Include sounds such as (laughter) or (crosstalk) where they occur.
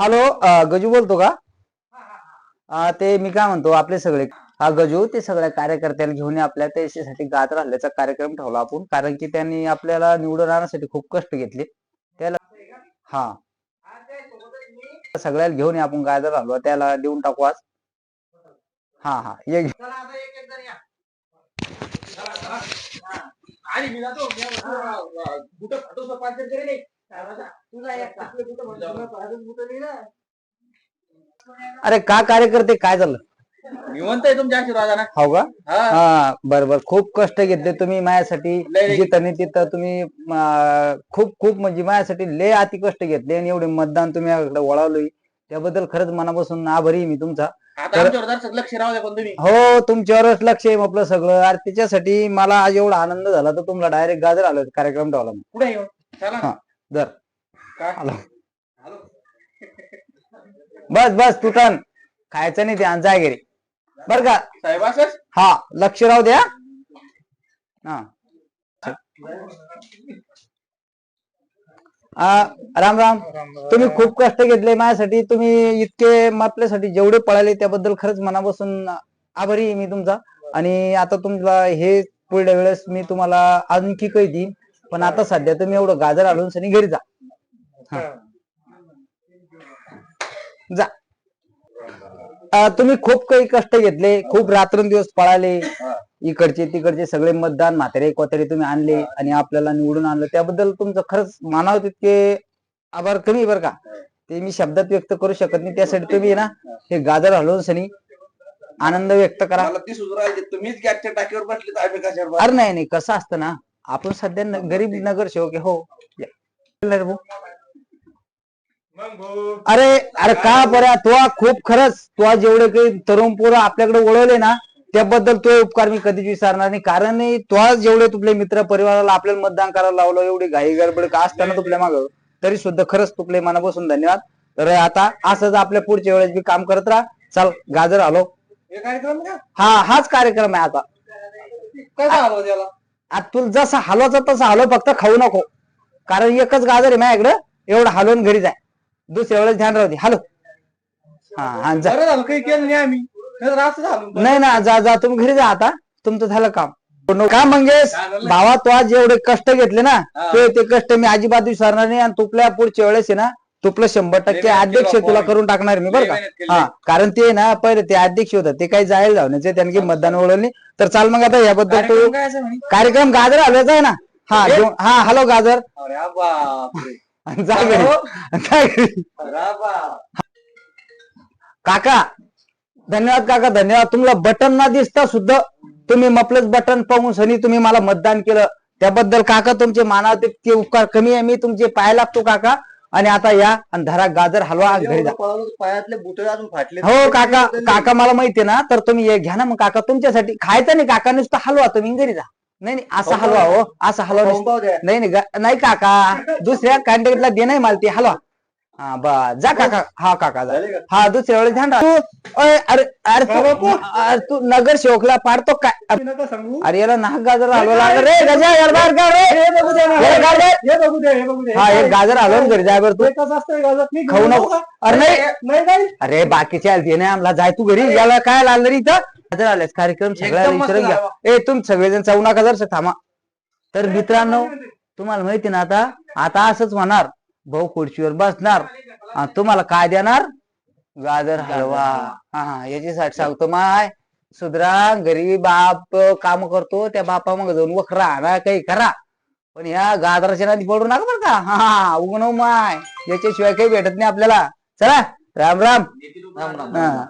Hello Gaju बोलतो का? ते मी काय म्हणतो आपले सगळे. हा गजू ते सगळ्या कार्यकर्त्याला घेऊन आपल्या त्याच्यासाठी गात राहिल्याचा कार्यक्रम ठेवला आपण. कारण की त्यांनी आपल्याला निवडून आणण्यासाठी खूप कष्ट घेतले. त्याला हा. सगळ्याला घेऊन आपण गाजर राहिलो त्याला देऊन टाकू आज. हा हा. ये घे. आणि हे. अरे का कार्यकर्ते काय झालं? निवंत आहे तुमच्या आशीर्वादानं. हो का? हा. हा बर बर. खूप कष्ट घेतले तुम्ही माझ्यासाठी. लय लय. जिथं नाही तिथं तुम्ही अं, खूप खूप म्हणजे माझ्यासाठी लय अति कष्ट घेतले आणि एवढे मतदान तुम्ही माझ्याकडे वळवलोय. त्याबद्दल खरंच मनापासून आभारी आहे मी तुमचा. आता आमच्यावर जरासं लक्ष राहू द्या पण तुम्ही. हो तुमच्यावरच लक्ष आहे आपलं सगळं. आणि त्याच्यासाठी मला आज एवढा आनंद झाला तर तुम्हाला डायरेक्ट गाजर आलो कार्यक्रम ठेवला मी. पुढे येऊ चला हा. दर हॅलो. बस बस तुटन खायचं नाही ते आणि जाय घरी. बर का? हा लक्ष राहू द्या हा. आ, राम राम. तुम्ही खूप कष्ट घेतले माझ्यासाठी. तुम्ही इतके आपल्यासाठी जेवढे पळाले त्याबद्दल खरंच मनापासून आभारी आहे मी तुमचा. आणि आता तुमचा हे पुढल्या वेळेस मी तुम्हाला आणखी काही देईन. पण आता सध्या तुम्ही एवढं गाजर आणून सनी घरी जा. जा. तुम्ही खूप काही कष्ट घेतले खूप रात्रंदिवस पळाले इकडचे तिकडचे सगळे मतदान म्हातारे कोतारे तुम्ही आणले आणि आपल्याला निवडून आणलं. त्याबद्दल तुमचं खरंच मानावं तितके आभार कमी बरं का. ते मी शब्दात व्यक्त करू शकत नाही. त्यासाठी तुम्ही ना हे गाजर हलवून सनी आनंद व्यक्त करा. तुम्हीच टाकीवर बसलो? अरे नाही नाही कसं असतं ना आपण सध्या न- गरीब नगरसेवक आहे हो. या. बोल रे भाऊ. अरे अरे का बरं? तू खूप खरंच तू जेवढे काही तरुण पोरं आपल्याकडे वळवले ना त्याबद्दल तो उपकार मी कधीच विसरणार नाही. कारण तो जेवढे तुपले मित्र परिवाराला आपल्याला मतदान करायला लावलं एवढी घाई गडबड का असताना तुपल्या माग? तरी सुद्धा खरंच तुपले मनापासून धन्यवाद. तर आता असंच आपल्या पुढच्या वेळेस बी काम करत राहा. चल गाजर आलो. हे कार्यक्रम का? हा हाच कार्यक्रम आहे आता. कसा आलो त्याला? आता तुला जसा हलवायचा तसा हलव फक्त खाऊ नको. कारण एकच गाजर आहे माझ्याकडं एवढं हलवून घरी जाय. दुसऱ्या वेळेस ध्यान राहू दे. हॅलो हा हा जा. बरं झालं काही केलं नाही आम्ही. नाहीतर असं झालं. नाही ना जा जा. तुम्ही घरी जा आता. तुमचं झालं काम. का मंगेश? झालं? भावा तू आज जेवढे कष्ट घेतले ना हा. ते ते कष्ट मी अजिबात विसरणार नाही आणि तुपल्या पुढच्या वेळेस आहे ना तुपलं शंभर टक्के अध्यक्ष तुला. करून टाकणार मी बरं का. हा कारण ते ना पहिले ते अध्यक्ष होतं ते काही जायला जाण्याचे त्यांनी मतदान वळवले तर चाल मग आता याबद्दल तू कार्यक्रम गाजर हलवायचा आहे ना? हा हे? हा हॅलो गाजर. (laughs) जा घरी. जा घरी. काका धन्यवाद काका धन्यवाद. तुम्हाला बटन ना दिसता सुद्धा तुम्ही मपलच बटन पाहून सनी तुम्ही मला मतदान केलं. त्याबद्दल काका तुमचे मानाव तितके उपकार कमी आहे मी तुमचे पाय लागतो काका. आणि आता या आणि धरा गाजर हलवा घरी जा. पायातले बुट अजून फाटले हो काका काका मला माहितीये ना तर तुम्ही हे घ्या ना मग काका तुमच्यासाठी. खायचं नाही काका नुसतं हलवा तुम्ही घरी जा. नाही नाही असा हलवा हो असा हलवा. नाही नाही नाही काका. दुसऱ्या कॅन्डिडेटला दे नाही मला ते हलवा. हा बा जा काका. हा काका जा. का? हा दुसऱ्या वेळेस ध्यान. तू अरे अरे तू अरे तू नगर सेवकला पाडतो काय अरे याला नाक गाजर हलवा लागलं. रे गजा यार बाहेर काढ रे? हे ना. हे गाजर? हे बघू दे हे बघू दे. हा एक गाजर हलवून घरी जाय बरं तू. हे कसं असतं हे गाजर? मी खाऊ नको. जाऊ का? अरे नाही. अरे बाकीचे आलते नाही आम्हाला जाय तू घरी. याला काय लागलं रे इथं? गाजर आलेस कार्यक्रम सगळ्या एकदम मस्त विचारून घ्या. झाला. ए तुम्ही सगळेजण चावू नका जर थांबा. तर मित्रांनो तुम्हाला माहिती ना आता आता असंच होणार. भाऊ खुर्चीवर बसणार. आणि तुम्हाला काय देणार? गाजर हलवा. हा याच्यासाठी सांगतो माय. सुधरा गरीबी बाप काम करतो त्या बापा मग जाऊन वखरा आणा काही करा. पण या गाजराच्या नादी पडू नका बरं का. हा उगण माय. याच्याशिवाय काही भेटत नाही आपल्याला. चला. राम राम. राम राम. हा.